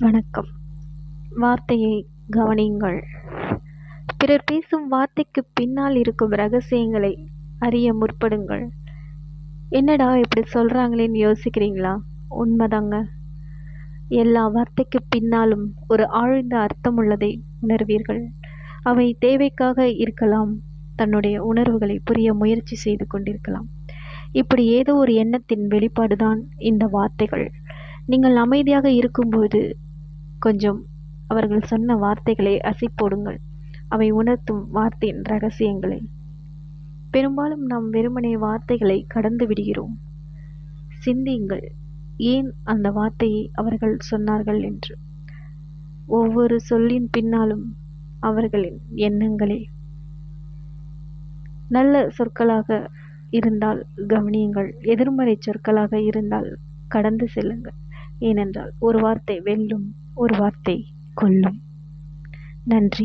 வணக்கம். வார்த்தையை கவனியுங்கள். பிறர் பேசும் வார்த்தைக்கு பின்னால் இருக்கும் ரகசியங்களை அறிய முற்படுங்கள். என்னடா இப்படி சொல்கிறாங்களேன்னு யோசிக்கிறீங்களா? உண்மைதாங்க. எல்லா வார்த்தைக்கு பின்னாலும் ஒரு ஆழ்ந்த அர்த்தம் உள்ளதை உணர்வீர்கள். அவை தேவைக்காக இருக்கலாம். தன்னுடைய உணர்வுகளை புரிய முயற்சி செய்து கொண்டிருக்கலாம். இப்படி ஏதோ ஒரு எண்ணத்தின் வெளிப்பாடுதான் இந்த வார்த்தைகள். நீங்கள் அமைதியாக இருக்கும்போது கொஞ்சம் அவர்கள் சொன்ன வார்த்தைகளை அசைப்போடுங்கள். அவை உணர்த்தும் வார்த்தையின் ரகசியங்களை. பெரும்பாலும் நாம் வெறுமனே வார்த்தைகளை கடந்து விடுகிறோம். சிந்தியுங்கள் ஏன் அந்த வார்த்தையை அவர்கள் சொன்னார்கள் என்று. ஒவ்வொரு சொல்லின் பின்னாலும் அவர்களின் எண்ணங்களே. நல்ல சொற்களாக இருந்தால் கவனியுங்கள் எதிர்மறை சொற்களாக இருந்தால் கடந்து செல்லுங்கள். ஏனென்றால் ஒரு வார்த்தை வெல்லும் ஒரு வார்த்தை கொல்லும். நன்றி.